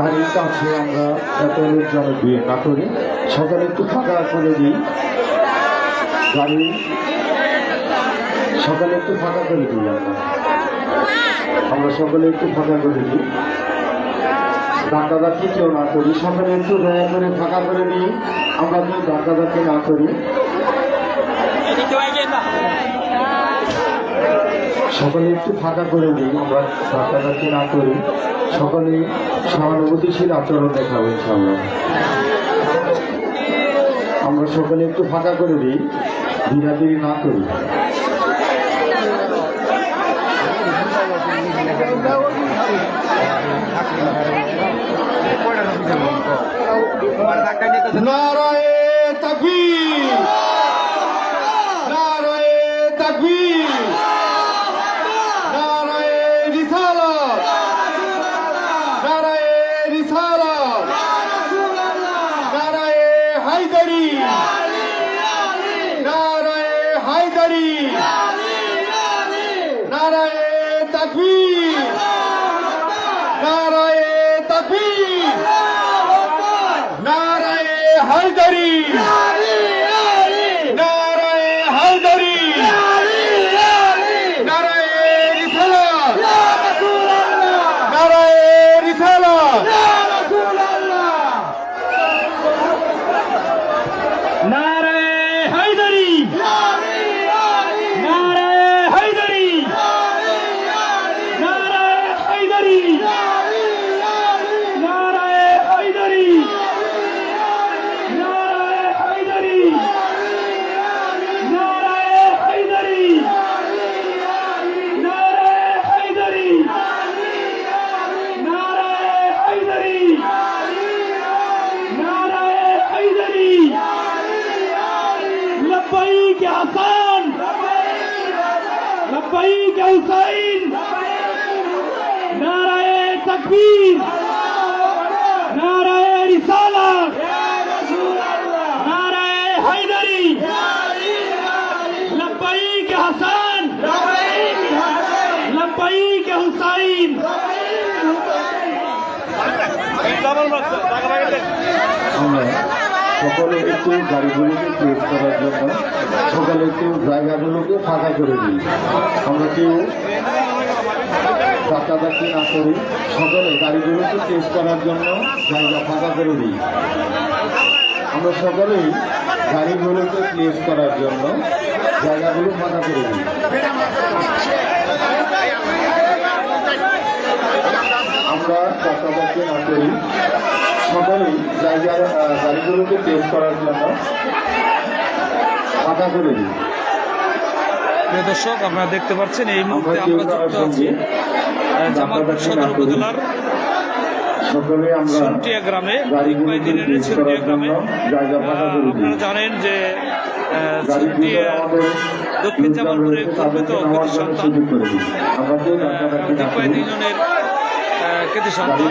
গাড়ির কাছে আমরা এত লোকজনের ভিড় না করি সকালে একটু ফাঁকা করে দিই। গাড়ি সকালে একটু ফাঁকা করে দিই আমরা। আমরা সকালে একটু ফাঁকা করে দিই। ডাকাদাকি কেউ না করি। সকালে একটু দয়া করে ফাঁকা করে দিই। আমরা কেউ ডাকাদাকি না করি। সকালে একটু ফাঁকা করে দিই আমরা ডাকাদাকি না করি। সকালে সহানুভূতিশীল আচরণ দেখাবো ইনশাল্লাহ আমরা সকালে একটু ফাঁকা করে দিই ধীরাধীরি না করি। নারায়ে তাকবীর! নারায়ে তাকবীর! হায়দারি নারায়ে তাকবীর। নারায়ে তাকবীর। নারায়ে হায়দারি لبيك يا حسن لبيك يا حسين نعرہ تکبیر نعرہ رسالت نعرہ حیدری لبیک یا حسن لبیک یا حسین আমরা সকলে একটু গাড়িগুলোকে ক্লোজ করার জন্য, সকালে একটু জায়গাগুলোকে ফাঁকা করে দিই। আমরা কেউ ডাকাডাকি না করি, সকালে গাড়িগুলোকে ক্লোজ করার জন্য জায়গা ফাঁকা করে দিই। আমরা সকলেই গাড়িগুলোকে ক্লোজ করার জন্য জায়গাগুলো ফাঁকা করে দিই। আমরা ডাকাডাকি না করি সকলেই জায়গার গাড়িগুলোকে টেস্ট করার জন্য ফাঁকা করে দিই দর্শক আপনারা দেখতে পাচ্ছেন এই মুহূর্তে আমরা যুক্ত আছি সদর উপজেলার গ্রামে গ্রামে আপনারা জানেন যে দক্ষিণ জামালপুরে গর্বিত কৃতি সন্তান কয়েকদিনের সন্তান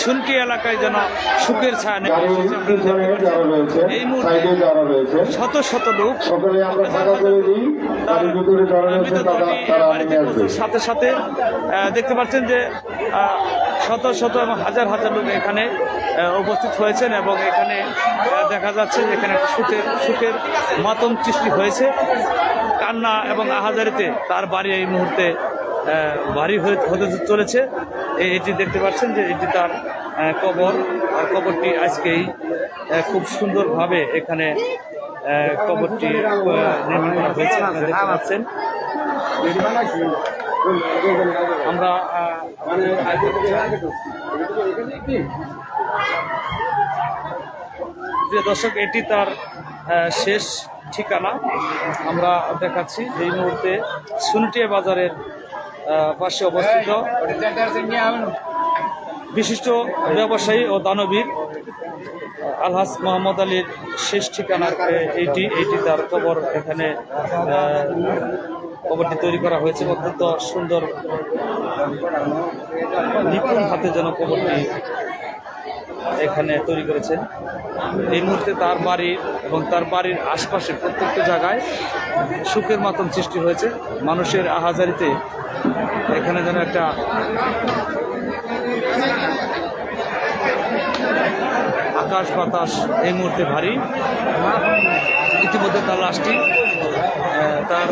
শুনকি এলাকায় যেন সুখের ছায়া নেই এই মুহূর্তে শত শত লোক সাথে সাথে দেখতে পাচ্ছেন যে শত শত এবং হাজার হাজার লোক এখানে উপস্থিত হয়েছেন এবং এখানে দেখা যাচ্ছে এখানে সুখের সুখের মাতম সৃষ্টি হয়েছে। কান্না এবং আহাজারিতে তার বাড়ি এই মুহূর্তে ভারী হতে চলেছে। এটি দেখতে পাচ্ছেন যে এটি তার কবর, আর কবরটি আজকেই খুব সুন্দরভাবে এখানে কবরটি নির্মাণ করা হয়েছে। দেখতে পাচ্ছেন। আমরা প্রিয় দর্শক, এটি তার শেষ ঠিকানা। আমরা দেখাচ্ছি এই মুহূর্তে সুনটিয়া বাজারের পাশে অবস্থিত বিশিষ্ট ব্যবসায়ী ও দানবীর আলহাজ মোহাম্মদ আলীর শেষ ঠিকানা এইটি এইটি তার কবর। এখানে কবরটি তৈরি করা হয়েছে। অত্যন্ত সুন্দর, নিপুণ হাতে যেন কবরটি এখানে তৈরি করেছেন। এই মুহূর্তে তার বাড়ি এবং তার বাড়ির আশপাশে প্রত্যেকটা জায়গায় সুখের মাতম সৃষ্টি হয়েছে। মানুষের আহাজারিতে এখানে যেন একটা আকাশ বাতাস এই মুহূর্তে ভারী। ইতিমধ্যে তার লাশটি তার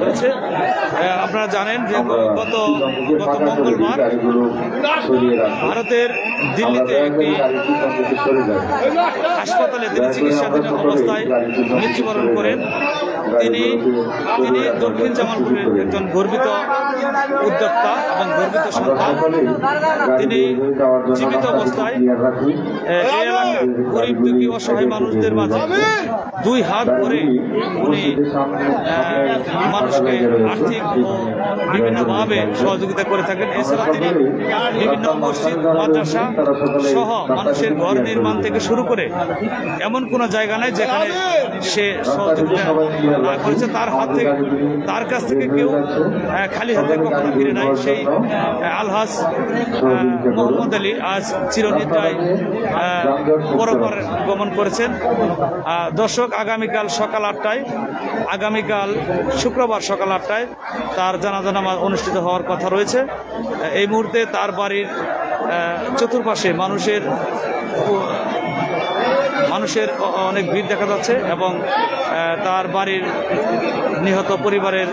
হয়েছে। আপনারা জানেন যে গত গত মঙ্গলবার ভারতের দিল্লিতে একটি হাসপাতালে তিনি চিকিৎসাধীন অবস্থায় মৃত্যুবরণ করেন। তিনি দক্ষিণ জামালপুরের একজন গর্বিত উদ্যোক্তা এবং গর্বিত সন্তান। তিনি জীবিত অবস্থায় গরিব অসহায় মানুষদের মাঝে দুই হাত ভরে উনি মানুষকে আর্থিক ও বিভিন্নভাবে সহযোগিতা করে থাকেন। এছাড়া তিনি বিভিন্ন মসজিদ, মাদ্রাসা সহ মানুষের ঘর নির্মাণ থেকে শুরু করে এমন কোনো জায়গা নাই যেখানে সে সহযোগিতা করেছে। তার হাত থেকে তার কাছ থেকে কেউ খালি হাতে কখনো ফিরে নাই সেই আলহাজ মোহাম্মদ আলী আজ চিরনিদ্রায় পরপর গমন করেছেন। দর্শক আগামীকাল সকাল আটটায় আগামীকাল শুক্রবার সকাল আটটায় তার জানাজা নামাজ অনুষ্ঠিত হওয়ার কথা রয়েছে। এই মুহূর্তে তার বাড়ির চতুর্পাশে মানুষের মানুষের অনেক ভিড় দেখা যাচ্ছে এবং তার বাড়ির নিহত পরিবারের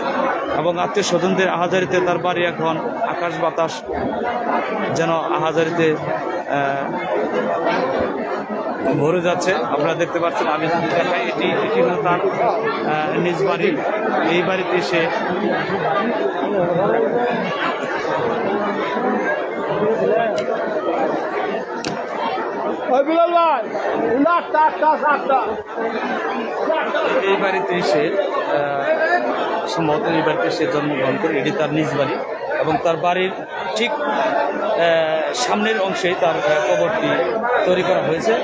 এবং আত্মীয় স্বজনদের আহাজারিতে তার বাড়ি এখন আকাশ বাতাস যেন আহাজারিতে আহ, ভরে যাচ্ছে। আপনারা দেখতে পাচ্ছেন আমি যদি দেখাই এটি এটি তার নিজ বাড়ি। এই বাড়িতে সে এই বাড়িতে এসে সম্ভবত এই বাড়িতে সে জন্মগ্রহণ করে, এটি তার নিজ বাড়ি এবং তার বাড়ির ঠিক সামনের অংশেই তার কবরটি তৈরি করা হয়েছে।